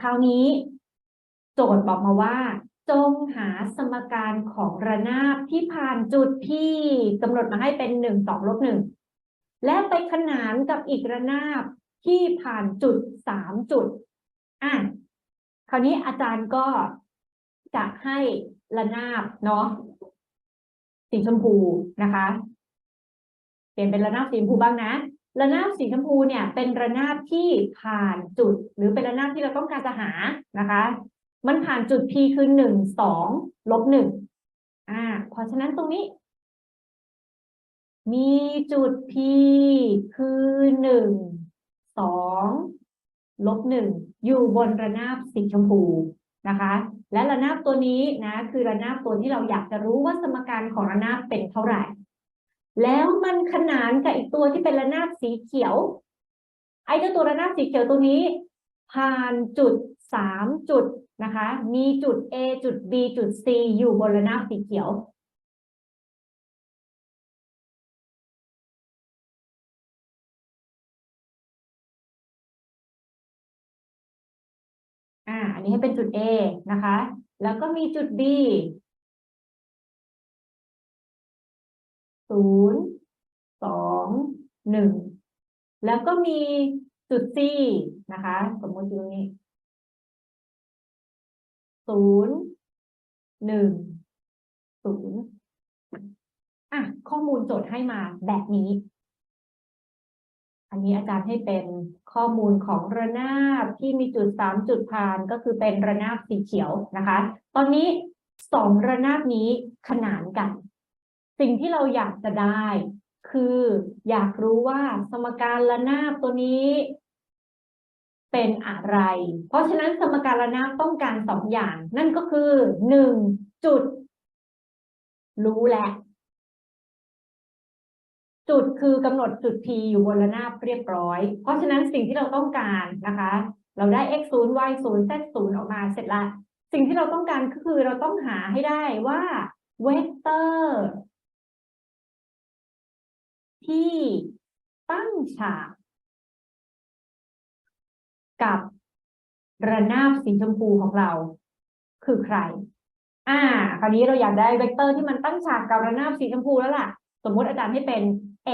คราวนี้ โจทย์บอกมาว่า จงหาสมการของระนาบที่ผ่านจุดที่กำหนดมาให้เป็นหนึ่งสองลบหนึ่งและไปขนานกับอีกระนาบที่ผ่านจุดสามจุดอะคราวนี้อาจารย์ก็จะให้ระนาบเนาะสีชมพูนะคะ เปลี่ยนเป็นระนาบสีชมพูบ้างนะ ระนาบสีชมพูเนี่ยเป็นระนาบที่ผ่านจุด หรือเป็นระนาบที่เราต้องการจะหานะคะ มันผ่านจุด P คือหนึ่งสองลบหนึ่งอ่าเพราะฉะนั้นตรงนี้ มีจุด P คือหนึ่งสองลบหนึ่งอยู่บนระนาบสีชมพูนะคะ และระนาบตัวนี้นะคือระนาบตัวที่เราอยากจะรู้ว่าสมการของระนาบเป็นเท่าไหร่ แล้วมันขนานกับอีกตัวที่เป็นระนาบสีเขียว ไอ้เจ้าตัวระนาบสีเขียวตัวนี้ ผ่านจุดสามจุดนะคะ มีจุด A จุด B จุด C อยู่บนระนาบสีเขียว อ่า อันนี้ให้เป็นจุด A นะคะ แล้วก็มีจุด B ศูนย์สองหนึ่งแล้วก็มีจุด C นะคะ สมมติอยู่ตรงนี้ศูนย์หนึ่งศูนย์อะ ข้อมูลโจทย์ให้มาแบบนี้ อันนี้อาจารย์ให้เป็นข้อมูลของระนาบที่มีจุดสามจุดผ่านก็คือเป็นระนาบสีเขียวนะคะ ตอนนี้สองระนาบนี้ขนานกัน สิ่งที่เราอยากจะได้ คืออยากรู้ว่าสมการระนาบตัวนี้ เป็นอะไร เพราะฉะนั้นสมการระนาบต้องการสองอย่าง นั่นก็คือหนึ่งจุด รู้แหละจุดคือกำหนดจุด P อยู่บนระนาบเรียบร้อย เพราะฉะนั้นสิ่งที่เราต้องการนะคะ เราได้ x 0 y 0 z 0ออกมาเสร็จละ สิ่งที่เราต้องการก็คือเราต้องหาให้ได้ว่าเวกเตอร์ ที่ตั้งฉากกับระนาบสีชมพูของเราคือใคร อ่า คราวนี้เราอยากได้เวกเตอร์ที่มันตั้งฉากกับระนาบสีชมพูแล้วล่ะ สมมติอาจารย์ให้เป็น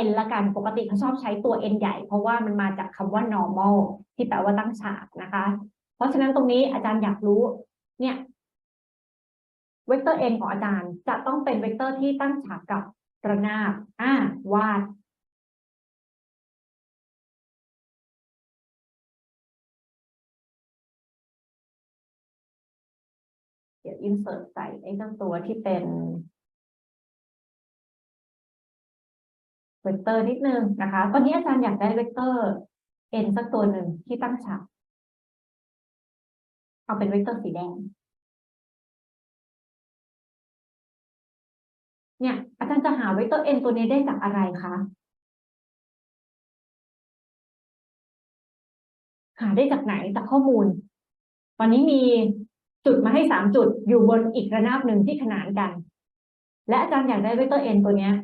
n ละกัน ปกติเขาชอบใช้ตัว n ใหญ่ เพราะว่ามันมาจากคำว่า normal ที่แปลว่าตั้งฉากนะคะ เพราะฉะนั้นตรงนี้อาจารย์อยากรู้ เนี่ย เวกเตอร์ n ของอาจารย์จะต้องเป็นเวกเตอร์ที่ตั้งฉากกับ ระนาบอ่าวาดเดี๋ยว insert ใส่ไอ้เจ้าตัวที่เป็นเวกเตอร์นิดนึงนะคะ ตอนนี้อาจารย์อยากได้เวกเตอร์ n สักตัวหนึ่งที่ตั้งฉาก เอาเป็นเวกเตอร์สีแดง เนี่ยอาจารย์จะหาเวกเตอร์ n ตัวนี้ได้จากอะไรคะหาได้จากไหนจากข้อมูล ตอนนี้มีจุดมาให้สามจุดอยู่บนอีกระนาบหนึ่งที่ขนานกัน และอาจารย์อยากได้เวกเตอร์ n ตัวเนี้ย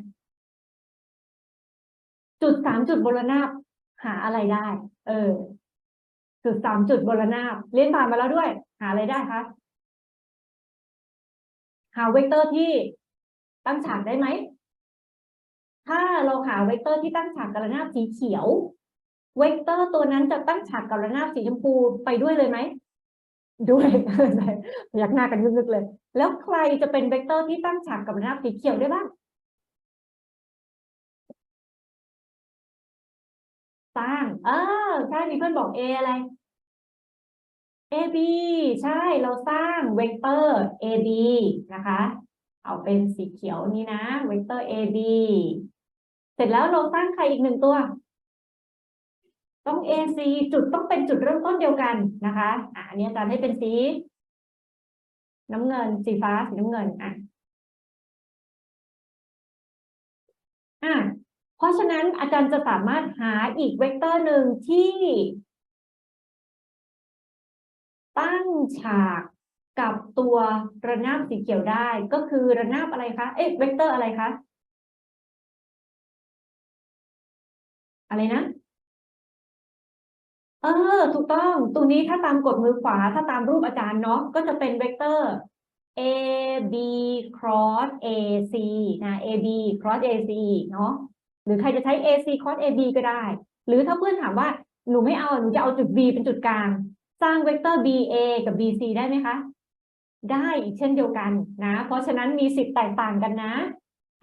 จุดสามจุดบนระนาบหาอะไรได้ เออ จุดสามจุดบนระนาบเรียนผ่านมาแล้วด้วย หาอะไรได้คะหาเวกเตอร์ที่ ตั้งฉากได้ไหม ถ้าเราหาเวกเตอร์ที่ตั้งฉากกับระนาบสีเขียว เวกเตอร์ตัวนั้นจะตั้งฉากกับระนาบสีชมพูไปด้วยเลยไหม ด้วยพยักหน้ากันลึกๆเลย แล้วใครจะเป็นเวกเตอร์ที่ตั้งฉากกับระนาบสีเขียวได้บ้างสร้างเออใช่มีเพื่อนบอก A อะไร AB ใช่เราสร้างเวกเตอร์ AB นะคะ เอาเป็นสีเขียวนี้นะเวกเตอร์ AB เสร็จแล้วเราสร้างใครอีกหนึ่งตัว ต้อง AC จุดต้องเป็นจุดเริ่มต้นเดียวกันนะคะอะอันนี้อาจารย์ให้เป็นสี น้ำเงินสีฟ้าสีน้ำเงินอะอะเพราะฉะนั้นอาจารย์จะสามารถหาอีกเวกเตอร์หนึ่งที่ ตั้งฉาก กับตัวระนาบสีเขียวได้ ก็คือระนาบอะไรคะ เอ๊ะเวกเตอร์อะไรคะ อะไรนะ เออ ถูกต้อง ตรงนี้ถ้าตามกฎมือขวา ถ้าตามรูปอาจารย์เนาะ ก็จะเป็นเวกเตอร์ a b cross a c นะ a b cross a c เนาะ หรือใครจะใช้ a c cross a b ก็ได้ หรือถ้าเพื่อนถามว่า หนูไม่เอา หนูจะเอาจุด b เป็นจุดกลาง สร้างเวกเตอร์ b a กับ b c ได้ไหมคะ ได้อีกเช่นเดียวกันนะ เพราะฉะนั้นมีสิทธิ์แตกต่างกันนะ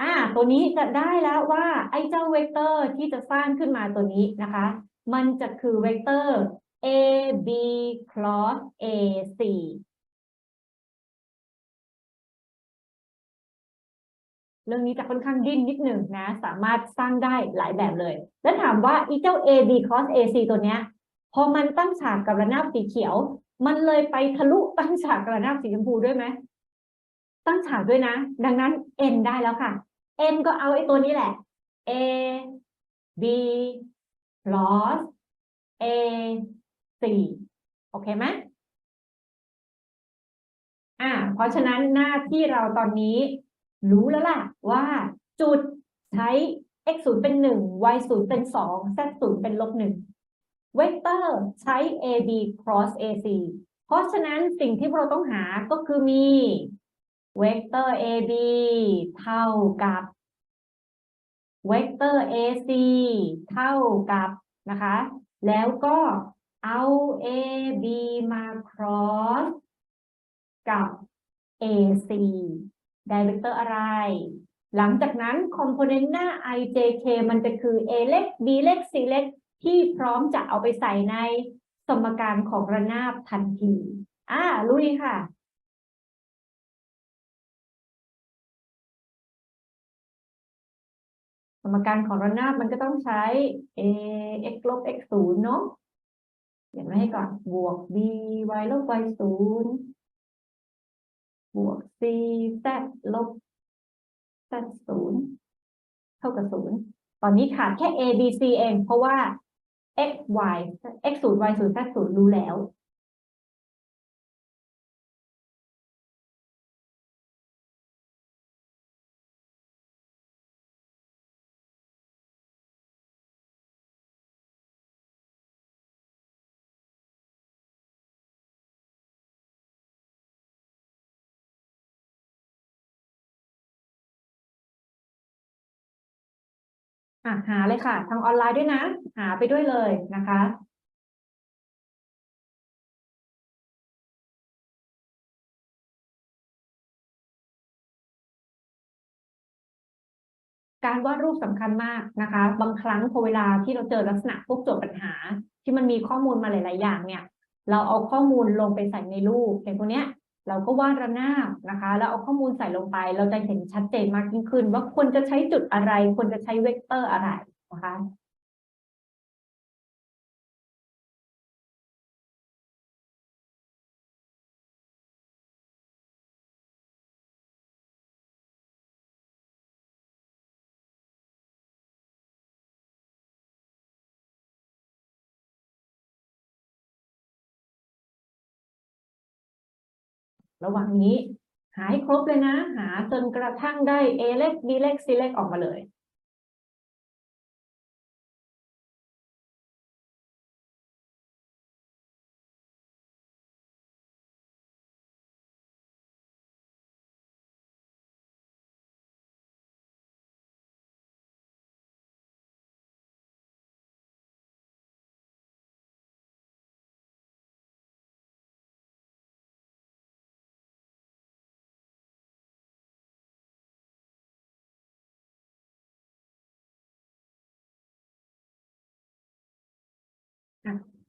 อ่า ตัวนี้จะได้แล้วว่าไอ้เจ้าเวกเตอร์ที่จะสร้างขึ้นมาตัวนี้นะคะ มันจะคือเวกเตอร์ a b cross a c เรื่องนี้จะค่อนข้างดิ้นนิดหนึ่งนะ สามารถสร้างได้หลายแบบเลย แล้วถามว่าไอีเจ้า a b cross a c ตัวเนี้ย พอมันตั้งฉากกับระนาบสีเขียว มันเลยไปทะลุตั้งฉากกับระนาบสีชมพูด้วยไหมตั้งฉากด้วยนะ ดังนั้น n ได้แล้วค่ะ n ก็เอาไอ้ตัวนี้แหละ a b plus a c โอเคไหมอ่า เพราะฉะนั้นหน้าที่เราตอนนี้รู้แล้วล่ะว่าจุดใช้ x 0เป็น1 y 0เป็น2 z 0เป็นลบ1 เวกเตอร์ใช้ ab cross ac เพราะฉะนั้นสิ่งที่เราต้องหาก็คือมีเวกเตอร์ ab เท่ากับเวกเตอร์ ac เท่ากับนะคะ แล้วก็เอา ab มา cross กับ ac ได้เวกเตอร์อะไร หลังจากนั้นคอมโพเนนต์หน้า i j k มันจะคือ a เล็ก b เล็ก c เล็ก ที่พร้อมจะเอาไปใส่ในสมการของระนาบทันที อ่าลุยค่ะสมการของระนาบมันก็ต้องใช้ a x ลบ x ศูนย์เนาะเขียนไว้ให้ก่อน บวก b y ลบ y ศูนย์บวก c z ลบ z ศูนย์เท่ากับศูนย์ตอนนี้ขาดแค่ a b c เอง เพราะว่า x y x ศูนย์ y ศูนย์ z ศูนย์รู้แล้ว อะหาเลยค่ะ ทางออนไลน์ด้วยนะ หาไปด้วยเลยนะคะการวาดรูปสำคัญมากนะคะ บางครั้งพอเวลาที่เราเจอลักษณะพวกโจทย์ปัญหา ที่มันมีข้อมูลมาหลาย ๆ อย่างเนี่ย เราเอาข้อมูลลงไปใส่ในรูปอย่างตัวเนี้ย เราก็วาดระนาบนะคะ แล้วเอาข้อมูลใส่ลงไป เราจะเห็นชัดเจนมากยิ่งขึ้น ว่าควรจะใช้จุดอะไร ควรจะใช้เวกเตอร์อะไรนะคะ ระหว่างนี้หาให้ครบเลยนะ หาจนกระทั่งได้ A เล็ก B เล็ก C เล็กออกมาเลย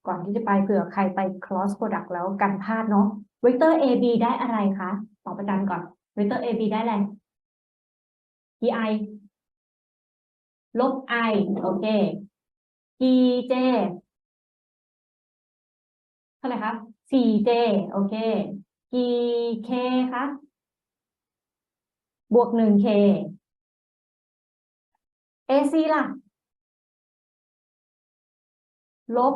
ก่อนที่จะไปเผื่อใครไป cross product แล้วกันพลาดเนาะเวกเตอร์ AB ได้อะไรคะตอบประจันก่อนเวกเตอร์ AB ได้อะไรกี่ i ลบ i โอเคกี่ j เท่าไหร่คะ 4j โอเคกี่ k คะบวก 1k AC ล่ะ ลบ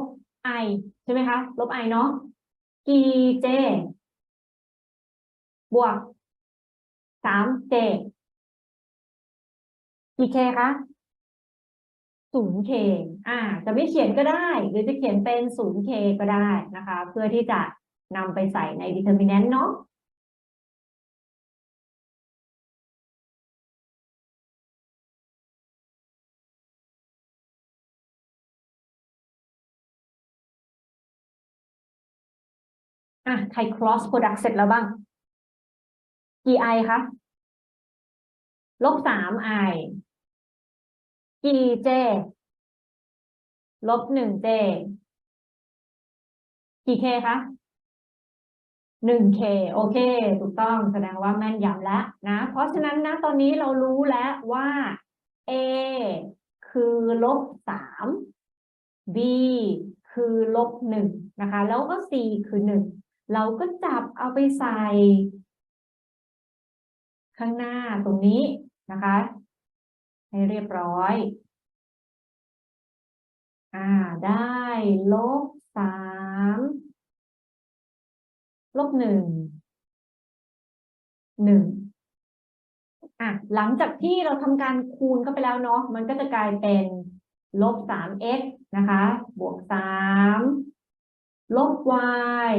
i ใช่ไหมคะ ลบ i เนาะกี่ j บวก 3j กี่ k คะศูนย์เคอ่า จะไม่เขียนก็ได้ หรือจะเขียนเป็นศูนย์เคก็ได้นะคะ เพื่อที่จะนำไปใส่ใน determinant เนาะ อะใคร cross product เสร็จแล้วบ้าง กี่ไอคะลบสามไอกี่เจลบหนึ่งเจกี่เคคะหนึ่งเคโอเค ถูกต้องแสดงว่าแม่นยำแล้วนะ เพราะฉะนั้นนะตอนนี้เรารู้แล้วว่า A คือลบสาม B คือลบหนึ่งนะคะ แล้วก็ C คือหนึ่ง เราก็จับเอาไปใส่ ข้างหน้าตรงนี้นะคะ ให้เรียบร้อย อ่าได้ลบสามลบหนึ่งหนึ่งอะหลังจากที่เราทำการคูณเข้าไปแล้วเนาะมันก็จะกลายเป็นลบสาม x นะคะ บวกสามลบ y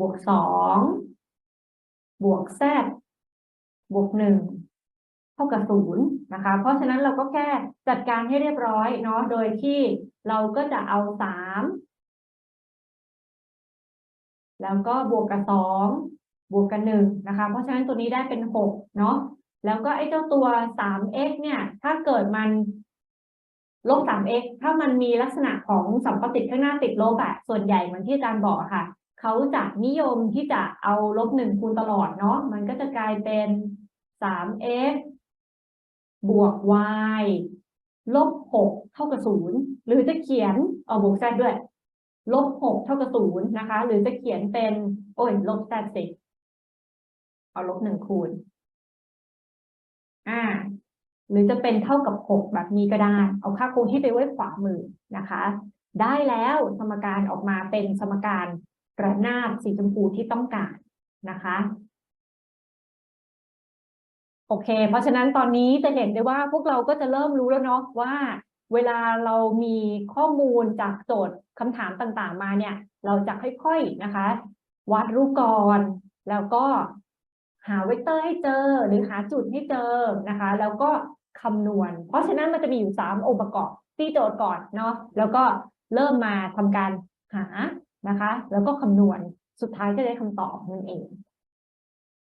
บวกสองบวก z บวกหนึ่งเท่ากับศูนย์นะคะ เพราะฉะนั้นเราก็แค่จัดการให้เรียบร้อยเนาะโดยที่เราก็จะเอาสามแล้วก็บวกกับสองบวกกับหนึ่งนะคะ เพราะฉะนั้นตัวนี้ได้เป็นหกเนาะแล้วก็ไอ้เจ้าตัวสาม x เนี่ย ถ้าเกิดมันลบสาม x ถ้ามันมีลักษณะของสัมปติดข้างหน้าติดลบอะส่วนใหญ่เหมือนที่อาจารย์บอกค่ะ เขาจะนิยมที่จะเอาลบหนึ่งคูณตลอดเนาะมันก็จะกลายเป็นสาม x บวก y ลบหกเท่ากับศูนย์หรือจะเขียนเอาบวก z ด้วย ลบหกเท่ากับศูนะคะ หรือจะเขียนเป็น โอ้ย ลบ z สิเอาลบหนึ่งคูณ อ่า หรือจะเป็นเท่ากับหกแบบนี้ก็ได้ เอาค่าคงที่ไปไว้ขวามือนะคะ ได้แล้วสมการออกมาเป็นสมการ ระนาบสีชมพูที่ต้องการนะคะ โอเค เพราะฉะนั้นตอนนี้จะเห็นได้ว่าพวกเราก็จะเริ่มรู้แล้วเนาะว่าเวลาเรามีข้อมูลจากโจทย์คำถามต่างๆมาเนี่ย เราจะค่อยๆนะคะ วัดรูปก่อนแล้วก็หาเวกเตอร์ให้เจอหรือหาจุดให้เจอนะคะ แล้วก็คำนวณ เพราะฉะนั้นมันจะมีอยู่สามองค์ประกอบที่โจทย์ก่อนเนาะแล้วก็เริ่มมาทำการหา นะคะ แล้วก็คำนวณสุดท้ายก็ได้คำตอบนั่นเอง